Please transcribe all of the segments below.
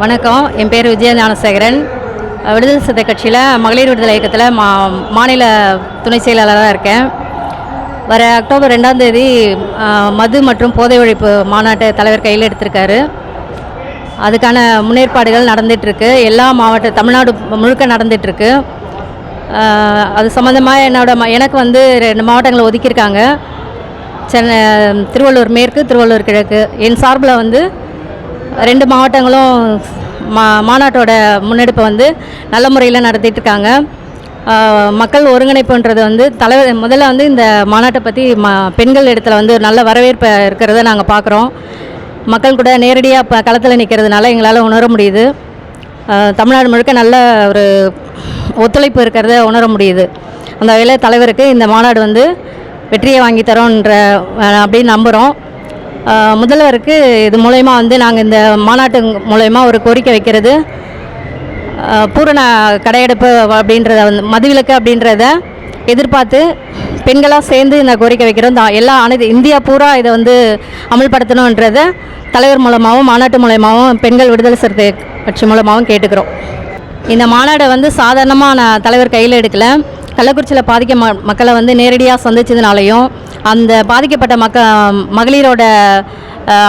வணக்கம். என் பேர் விஜய ஞானசேகரன். விடுதலை சிறுத்தை கட்சியில் மகளிர் விடுதலை இயக்கத்தில் மா மாநில துணை செயலாளராக இருக்கேன். வர அக்டோபர் ரெண்டாம் தேதி மது மற்றும் போதை ஒழிப்பு மாநாட்டை தலைவர் கையில் எடுத்திருக்காரு. அதுக்கான முன்னேற்பாடுகள் நடந்துகிட்ருக்கு எல்லா மாவட்ட தமிழ்நாடு முழுக்க நடந்துகிட்ருக்கு அது சம்மந்தமாக என்னோட ம எனக்கு வந்து ரெண்டு மாவட்டங்களை ஒதுக்கியிருக்காங்க. சென்னை திருவள்ளூர் மேற்கு திருவள்ளூர் கிழக்கு. என் சார்பில் வந்து ரெண்டு மாவட்டங்களும் மா மாநாட்டோட முன்னெடுப்பை வந்து நல்ல முறையில் நடத்திட்டு இருக்காங்க. மக்கள் ஒருங்கிணைப்புன்றது வந்து தலைவர் முதல்ல வந்து இந்த மாநாட்டை பற்றி ம பெண்கள் இடத்துல வந்து நல்ல வரவேற்பு இருக்கிறத நாங்கள் பார்க்குறோம் மக்கள் கூட நேரடியாக இப்போ களத்தில் நிற்கிறதுனால எங்களால் உணர முடியுது. தமிழ்நாடு முழுக்க நல்ல ஒரு ஒத்துழைப்பு இருக்கிறத உணர முடியுது. அந்த வகையில் தலைவருக்கு இந்த மாநாடு வந்து வெற்றியை வாங்கி தரோன்ற அப்படின்னு நம்புகிறோம் முதல்வருக்கு இது மூலயமா வந்து நாங்கள் இந்த மாநாட்டு மூலயமா ஒரு கோரிக்கை வைக்கிறது. பூரண கடையெடுப்பு அப்படின்றத வந்து மதுவிலக்கு அப்படின்றத எதிர்பார்த்து பெண்களாக சேர்ந்து இந்த கோரிக்கை வைக்கிறோம். எல்லா அனைத்து இந்தியா பூரா இதை வந்து அமல்படுத்தணுன்றத தலைவர் மூலமாகவும் மாநாட்டு மூலயமாவும் பெண்கள் விடுதலை சிறுத்தை கட்சி மூலமாகவும் கேட்டுக்கிறோம். இந்த மாநாடை வந்து சாதாரணமாக நான் தலைவர் கையில் எடுக்கல. கள்ளக்குறிச்சியில் பாதிக்க மக்களை வந்து நேரடியாக சந்தித்ததுனாலையும் அந்த பாதிக்கப்பட்ட மக்க மகளிரோட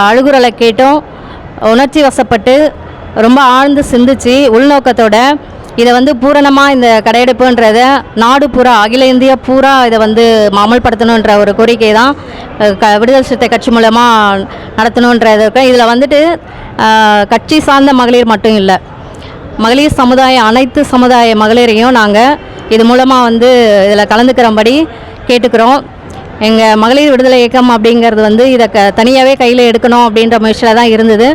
அழுகுறலை கேட்டும் உணர்ச்சி வசப்பட்டு ரொம்ப ஆழ்ந்து சிந்திச்சு உள்நோக்கத்தோட இதை வந்து பூரணமாக இந்த கடையெடுப்புன்றத நாடு பூரா அகில இந்தியா பூரா இதை வந்து அமல்படுத்தணுன்ற ஒரு கோரிக்கை தான் க விடுதலை சிறுத்தை கட்சி மூலமாக நடத்தணுன்றதுக்கு. இதில் வந்துட்டு கட்சி சார்ந்த மகளிர் மட்டும் இல்லை. மகளிர் சமுதாய அனைத்து சமுதாய மகளிரையும் நாங்கள் இது மூலமாக வந்து இதில் கலந்துக்கிறபடி கேட்டுக்கிறோம். எங்கள் மகளிர் விடுதலை இயக்கம் அப்படிங்கிறது வந்து இதை க தனியாகவே கையில் எடுக்கணும் அப்படின்ற முயற்சியில் தான் இருந்தது.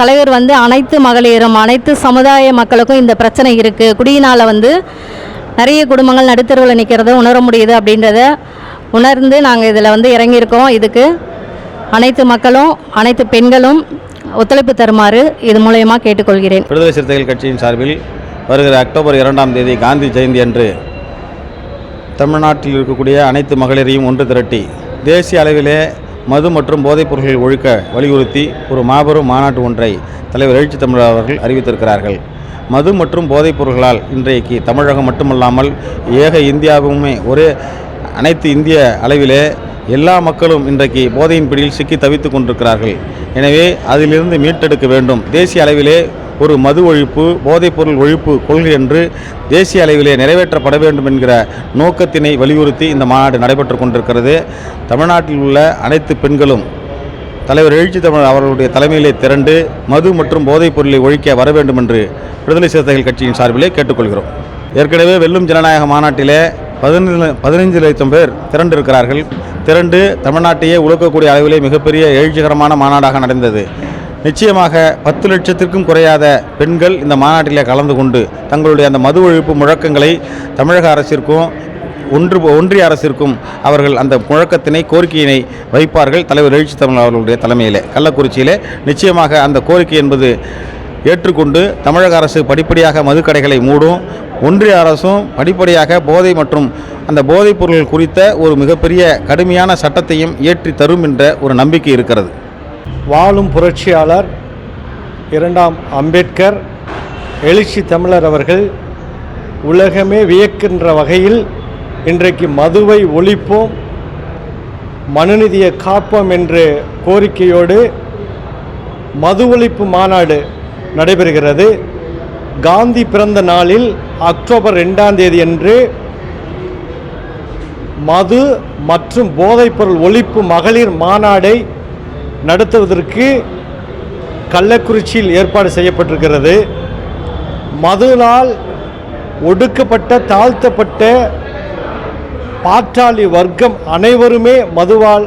தலைவர் வந்து அனைத்து மகளிரும் அனைத்து சமுதாய மக்களுக்கும் இந்த பிரச்சனை இருக்குது குடியினால் வந்து நிறைய குடும்பங்கள் நடுத்தருவில் நிற்கிறத உணர முடியுது அப்படின்றத உணர்ந்து நாங்கள் இதில் வந்து இறங்கியிருக்கோம். இதுக்கு அனைத்து மக்களும் அனைத்து பெண்களும் ஒத்துழைப்பு தருமாறு இது மூலயமா கேட்டுக்கொள்கிறேன். விடுதலை சிறுத்தைகள் கட்சியின் சார்பில் வருகிற அக்டோபர் இரண்டாம் தேதி காந்தி ஜெயந்தி அன்று தமிழ்நாட்டில் இருக்கக்கூடிய அனைத்து மகளிரையும் ஒன்று திரட்டி தேசிய அளவிலே மது மற்றும் போதைப் பொருட்களை ஒழிக்க வலியுறுத்தி ஒரு மாபெரும் மாநாட்டு ஒன்றை தலைவர் எழுச்சி தமிழர் அவர்கள் அறிவித்திருக்கிறார்கள். மது மற்றும் போதைப் பொருட்களால் இன்றைக்கு தமிழகம் மட்டுமல்லாமல் ஏக இந்தியாவுமே ஒரே அனைத்து இந்திய அளவிலே எல்லா மக்களும் இன்றைக்கு போதையின் பிடியில் சிக்கி தவித்துக் கொண்டிருக்கிறார்கள். எனவே அதிலிருந்து மீட்டெடுக்க வேண்டும். தேசிய அளவிலே ஒரு மது ஒழிப்பு போதைப்பொருள் ஒழிப்பு கொள்கை என்று தேசிய அளவிலே நிறைவேற்றப்பட வேண்டும் என்கிற நோக்கத்தினை வலியுறுத்தி இந்த மாநாடு நடைபெற்று கொண்டிருக்கிறது. தமிழ்நாட்டில் உள்ள அனைத்து பெண்களும் தலைவர் எழுச்சி தமிழ் அவர்களுடைய தலைமையிலே திரண்டு மது மற்றும் போதைப் பொருளை ஒழிக்க வர வேண்டும் என்று விடுதலை சிறுத்தைகள் கட்சியின் சார்பிலே கேட்டுக்கொள்கிறோம். ஏற்கனவே வெல்லும் ஜனநாயக மாநாட்டிலே பதினஞ்சு பதினைஞ்சு லட்சம் பேர் திரண்டிருக்கிறார்கள். திரண்டு தமிழ்நாட்டையே உழுக்கக்கூடிய அளவிலே மிகப்பெரிய எழுச்சிகரமான மாநாடாக நடந்தது. நிச்சயமாக பத்து லட்சத்திற்கும் குறையாத பெண்கள் இந்த மாநாட்டில் கலந்து கொண்டு தங்களுடைய அந்த மது ஒழிப்பு முழக்கங்களை தமிழக அரசிற்கும் ஒன்று ஒன்றிய அரசிற்கும் அவர்கள் அந்த முழக்கத்தினை கோரிக்கையினை வைப்பார்கள் தலைவர் எழுச்சி தமிழ் அவர்களுடைய தலைமையிலே. கள்ளக்குறிச்சியிலே நிச்சயமாக அந்த கோரிக்கை என்பது ஏற்றுக்கொண்டு தமிழக அரசு படிப்படியாக மதுக்கடைகளை மூடும். ஒன்றிய அரசும் படிப்படியாக போதை மற்றும் அந்த போதைப் பொருள்கள் குறித்த ஒரு மிகப்பெரிய கடுமையான சட்டத்தையும் ஏற்றி தரும் என்ற ஒரு நம்பிக்கை இருக்கிறது. வாழும் புரட்சியாளர் இரண்டாம் அம்பேத்கர் எழுச்சி தமிழர் அவர்கள் உலகமே வியக்கின்ற வகையில் இன்றைக்கு மதுவை ஒழிப்போம் மனுநீதியை காப்போம் என்று கோரிக்கையோடு மது ஒழிப்பு மாநாடு நடைபெறுகிறது. காந்தி பிறந்த நாளில் அக்டோபர் ரெண்டாம் தேதி அன்று மது மற்றும் போதைப்பொருள் ஒழிப்பு மகளிர் மாநாடை நடத்துவதற்கு கள்ளக்குறிச்சியில் ஏற்பாடு செய்யப்பட்டிருக்கிறது. மதுனால் ஒடுக்கப்பட்ட தாழ்த்தப்பட்ட பாட்டாளி வர்க்கம் அனைவருமே மதுவால்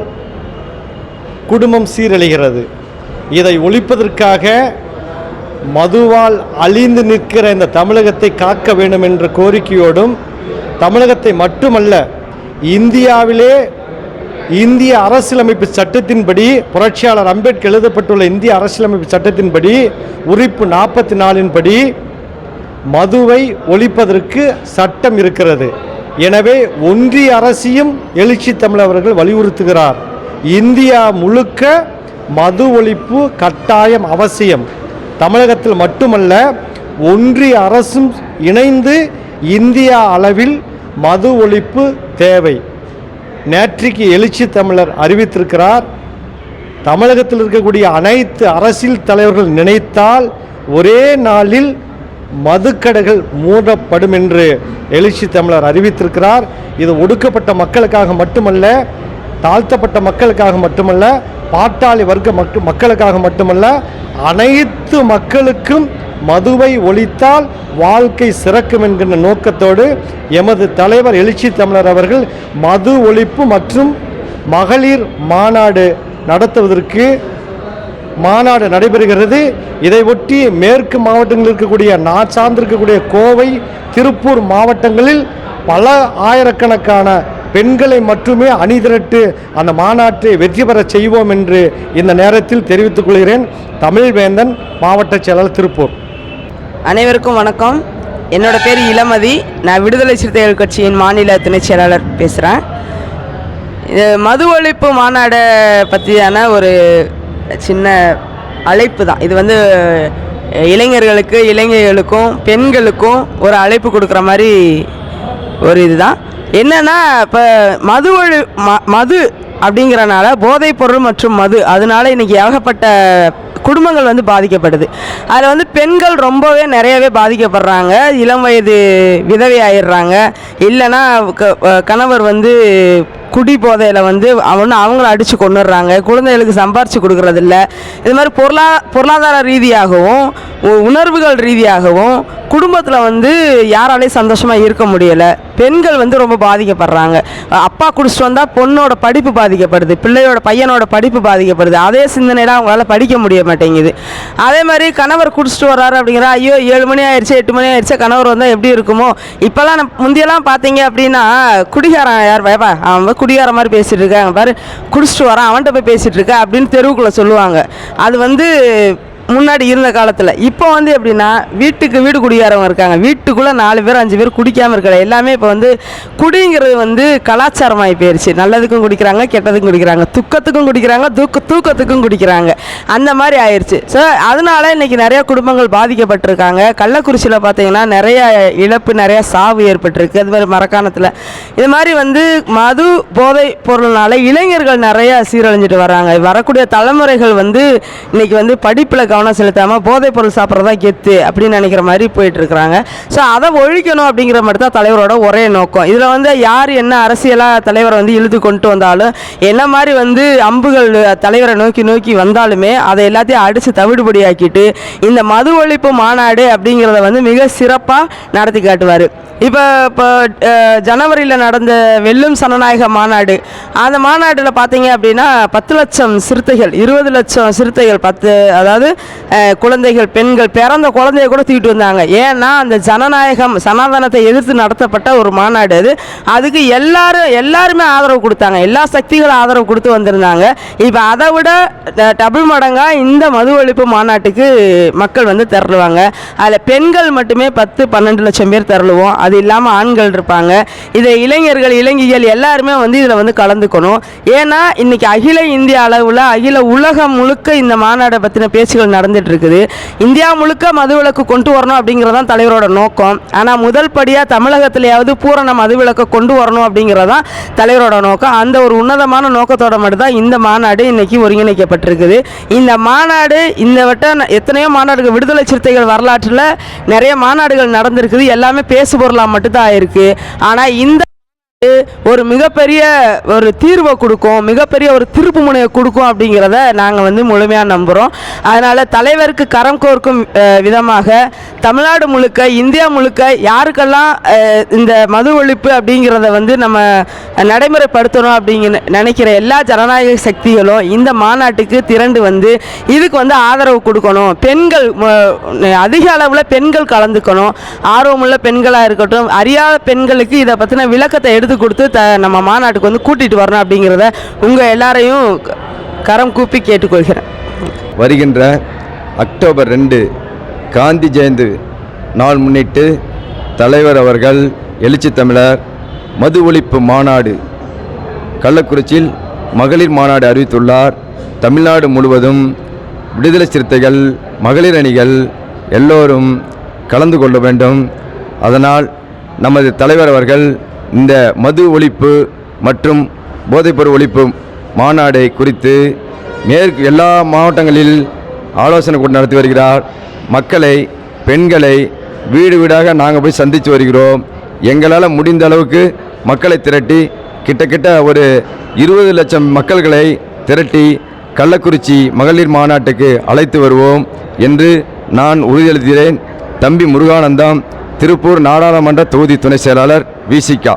குடும்பம் சீரழிகிறது. இதை ஒழிப்பதற்காக மதுவால் அழிந்து நிற்கிற இந்த தமிழகத்தை காக்க வேண்டும் என்ற கோரிக்கையோடும் தமிழகத்தை மட்டுமல்ல இந்தியாவிலே இந்திய அரசியலமைப்பு சட்டத்தின்படி புரட்சியாளர் அம்பேத்கர் எழுதப்பட்டுள்ள இந்திய அரசியலமைப்பு சட்டத்தின்படி உறுப்பு நாற்பத்தி நாலின்படி மதுவை ஒழிப்பதற்கு சட்டம் இருக்கிறது. எனவே ஒன்றிய அரசியும் எழுச்சி தமிழவர்கள் வலியுறுத்துகிறார். இந்தியா முழுக்க மது ஒழிப்பு கட்டாயம் அவசியம். தமிழகத்தில் மட்டுமல்ல ஒன்றிய அரசும் இணைந்து இந்தியா அளவில் மது ஒழிப்பு தேவை. நேற்றைக்கு எழுச்சி தமிழர் அறிவித்திருக்கிறார். தமிழகத்தில் இருக்கக்கூடிய அனைத்து அரசியல் தலைவர்கள் நினைத்தால் ஒரே நாளில் மதுக்கடைகள் மூடப்படும் என்று எழுச்சி தமிழர் அறிவித்திருக்கிறார். இது ஒடுக்கப்பட்ட மக்களுக்காக மட்டுமல்ல தாழ்த்தப்பட்ட மக்களுக்காக மட்டுமல்ல பாட்டாளி வர்க்க மக்களுக்காக மட்டுமல்ல அனைத்து மக்களுக்கும் மதுவை ஒழித்தால் வாழ்க்கை சிறக்கும் என்கின்ற நோக்கத்தோடு எமது தலைவர் எழுச்சி தமிழர் அவர்கள் மது ஒழிப்பு மற்றும் மகளிர் மாநாடு நடத்துவதற்கு மாநாடு நடைபெறுகிறது. இதை ஒட்டி மேற்கு மாவட்டங்களில் இருக்கக்கூடிய நான் சார்ந்திருக்கக்கூடிய கோவை திருப்பூர் மாவட்டங்களில் பல ஆயிரக்கணக்கான பெண்களை மட்டுமே அணிதிரட்டு அந்த மாநாட்டை வெற்றி பெறச் செய்வோம் என்று இந்த நேரத்தில் தெரிவித்துக் கொள்கிறேன். தமிழ்வேந்தன் மாவட்ட செயலாளர் திருப்பூர். அனைவருக்கும் வணக்கம். என்னோட பேர் இளமதி. நான் விடுதலை சிறுத்தைகள் கட்சியின் மாநில துணைச் செயலாளர் பேசுகிறேன் இது மது ஒழிப்பு மாநாடை பற்றியான ஒரு சின்ன அழைப்பு தான். இது வந்து இளைஞர்களுக்கு இளைஞர்களுக்கும் பெண்களுக்கும் ஒரு அழைப்பு கொடுக்குற மாதிரி ஒரு இதுதான். என்னென்னா இப்போ மது ஒழி ம மது அப்படிங்கிறனால போதைப் பொருள் மற்றும் மது அதனால இன்றைக்கி ஏகப்பட்ட குடும்பங்கள் வந்து பாதிக்கப்படுது. அதில் வந்து பெண்கள் ரொம்பவே நிறையவே பாதிக்கப்படுறாங்க. இளம் வயது விதவை ஆயிடுறாங்க இல்லைன்னா க- கணவர் வந்து குடி போதையில் வந்து அவனு அவங்கள அடித்து கொண்டுடுறாங்க குழந்தைகளுக்கு சம்பாரித்து கொடுக்கறதில்ல. இது மாதிரி பொருளா பொருளாதார ரீதியாகவும் உ- உணர்வுகள் ரீதியாகவும் குடும்பத்தில் வந்து யாராலையும் சந்தோஷமாக இருக்க முடியலை. பெண்கள் வந்து ரொம்ப பாதிக்கப்படுறாங்க. அப்பா குடிச்சிட்டு வந்தால் பொண்ணோட படிப்பு பாதிக்கப்படுது பிள்ளையோட பையனோட படிப்பு பாதிக்கப்படுது. அதே சிந்தனையில் அவங்களால படிக்க முடிய மாட்டேங்குது. அதே மாதிரி கணவர் குடிச்சிட்டு வர்றாரு அப்படிங்கிற ஐயோ ஏழு மணி ஆயிடுச்சு எட்டு மணி ஆயிடுச்சு கணவர் வந்தால் எப்படி இருக்குமோ? இப்போல்லாம் நம்ம முந்தியெல்லாம் பார்த்தீங்க அப்படின்னா குடிகாரன் யார் பயப்பா அவன் குடியார மாதிரி பேசிகிட்டு இருக்காங்க. பாரு குடிச்சிட்டு வரான் அவன்கிட்ட போய் பேசிகிட்டு இருக்க அப்படின்னு தெருவுக்குள்ளே சொல்லுவாங்க. அது வந்து முன்னாடி இருந்த காலத்தில். இப்போ வந்து எப்படின்னா வீட்டுக்கு வீடு குடிகாரவங்க இருக்காங்க. வீட்டுக்குள்ளே நாலு பேர் அஞ்சு பேர் குடிக்காமல் இருக்கிற எல்லாமே இப்போ வந்து குடிங்கிறது வந்து கலாச்சாரமாகி போயிடுச்சு நல்லதுக்கும் குடிக்கிறாங்க கெட்டதுக்கும் குடிக்கிறாங்க. துக்கத்துக்கும் குடிக்கிறாங்க தூக்க தூக்கத்துக்கும் குடிக்கிறாங்க. அந்த மாதிரி ஆயிடுச்சு ஸோ அதனால இன்றைக்கி நிறைய குடும்பங்கள் பாதிக்கப்பட்டிருக்காங்க. கள்ளக்குறிச்சியில் பார்த்தீங்கன்னா நிறைய இழப்பு நிறைய சாவு ஏற்பட்டிருக்கு. அது மாதிரி மரக்காணத்தில். இது மாதிரி வந்து மது போதை பொருள்னால இளைஞர்கள் நிறையா சீரழிஞ்சிட்டு வராங்க. வரக்கூடிய தலைமுறைகள் வந்து இன்னைக்கு வந்து படிப்பில் கவனம் செலுத்தாமல் போதைப் பொருள் சாப்பிட்றதா கெத்து அப்படின்னு நினைக்கிற மாதிரி போயிட்டுருக்குறாங்க ஸோ அதை ஒழிக்கணும் அப்படிங்கிற மாதிரி தான் தலைவரோட ஒரே நோக்கம். இதில் வந்து யார் என்ன அரசியலாக தலைவரை வந்து இழுத்து கொண்டு வந்தாலும் என்ன மாதிரி வந்து அம்புகள் தலைவரை நோக்கி நோக்கி வந்தாலுமே அதை எல்லாத்தையும் அடித்து தவிடுபடியாக்கிட்டு இந்த மது ஒழிப்பு மாநாடு அப்படிங்கிறத வந்து மிக சிறப்பாக நடத்தி காட்டுவார். இப்போ இப்போ ஜனவரியில் நடந்த வெல்லும் சனநாயக மாநாடு அந்த மாநாட்டில் பார்த்தீங்க அப்படின்னா பத்து லட்சம் சிறுத்தைகள் இருபது லட்சம் சிறுத்தைகள் பத்து அதாவது குழந்தைகள் பெண்கள் பிறந்த குழந்தைய கூட தூக்கிட்டு வந்தாங்க. ஏன்னா அந்த ஜனநாயகம் சனாதனத்தை எதிர்த்து நடத்தப்பட்ட ஒரு மாநாடு அது. அதுக்கு எல்லாரும் எல்லாருமே ஆதரவு கொடுத்தாங்க. எல்லா சக்திகளும் ஆதரவு கொடுத்து வந்திருந்தாங்க. இப்போ அதை விட டபுள் மடங்காக இந்த மது ஒழிப்பு மாநாட்டுக்கு மக்கள் வந்து திரளுவாங்க அதில் பெண்கள் மட்டுமே பத்து பன்னெண்டு லட்சம் பேர் திரளுவோம் அது இல்லாமல் ஆண்கள் இருப்பாங்க. இதை இளைஞர்கள் இளைஞிகள் எல்லாருமே வந்து இதில் வந்து கலந்துக்கணும். ஏன்னா இன்னைக்கு அகில இந்திய அளவில் அகில உலகம் முழுக்க இந்த மாநாடை பற்றின பேச்சுகள் நடந்துட்டு இருக்குது இந்தியா முழுக்க மதுவிலக்கு கொண்டு வரணும் அப்படிங்கிறது தான் தலைவரோட நோக்கம். ஆனால் முதல் படியாக தமிழகத்திலேயாவது பூரண மதுவிலக்கை கொண்டு வரணும் அப்படிங்கிறது தான் தலைவரோட நோக்கம். அந்த ஒரு உன்னதமான நோக்கத்தோட மட்டும்தான் இந்த மாநாடு இன்றைக்கி ஒருங்கிணைக்கப்பட்டிருக்குது. இந்த மாநாடு இந்த வட்டம் எத்தனையோ மாநாடுகள் விடுதலை சிறுத்தைகள் வரலாற்றில் நிறைய மாநாடுகள் நடந்திருக்குது. எல்லாமே பேசுபொருளாக மட்டும்தான் ஆயிருக்கு ஆனால் இந்த ஒரு மிகப்பெரிய ஒரு தீர்வை கொடுக்கும் மிகப்பெரிய ஒரு திருப்பு முனையை கொடுக்கும் அப்படிங்கிறத நாங்கள் வந்து முழுமையாக நம்புகிறோம் அதனால் தலைவருக்கு கரம் கோர்க்கும் விதமாக தமிழ்நாடு முழுக்க இந்தியா முழுக்க யாருக்கெல்லாம் இந்த மது ஒழிப்பு அப்படிங்கிறத வந்து நம்ம நடைமுறைப்படுத்தணும் அப்படிங்கிற நினைக்கிற எல்லா ஜனநாயக சக்திகளும் இந்த மாநாட்டுக்கு திரண்டு வந்து இதுக்கு வந்து ஆதரவு கொடுக்கணும். பெண்கள் அதிக அளவில் பெண்கள் கலந்துக்கணும். ஆர்வமுள்ள பெண்களாக இருக்கட்டும் அறியாத பெண்களுக்கு இதை பற்றின விளக்கத்தை எடுத்து கொடுத்து த நம்ம மாநாட்டுக்கு வந்து கூட்டிகிட்டு வரணும் அப்படிங்கிறத உங்கள் எல்லாரையும் கரம் கூப்பி கேட்டுக்கொள்கிறேன். வருகின்ற அக்டோபர் ரெண்டு காந்தி ஜெயந்தி நாள் முன்னிட்டு தலைவர் அவர்கள் எழுச்சி தமிழர் மது ஒழிப்பு மாநாடு கள்ளக்குறிச்சியில் மகளிர் மாநாடு அறிவித்துள்ளார். தமிழ்நாடு முழுவதும் விடுதலை சிறுத்தைகள் மகளிர் அணிகள் எல்லோரும் கலந்து கொள்ள வேண்டும். அதனால் நமது தலைவர் அவர்கள் இந்த மது ஒழிப்பு மற்றும் போதைப்பொருள் ஒழிப்பு மாநாடை குறித்து மேற்கு எல்லா மாவட்டங்களில் ஆலோசனை கூட்டம் நடத்தி வருகிறார். மக்களை பெண்களை வீடு வீடாக நாங்கள் போய் சந்தித்து வருகிறோம். எங்களால் முடிந்த அளவுக்கு மக்களை திரட்டி கிட்டத்தட்ட ஒரு இருபது லட்சம் மக்கள்களை திரட்டி கள்ளக்குறிச்சி மகளிர் மாநாட்டுக்கு அழைத்து வருவோம் என்று நான் உறுதியளிக்கிறேன். தம்பி முருகானந்தம் திருப்பூர் நாடாளுமன்ற தொகுதி துணை செயலாளர் விசிகா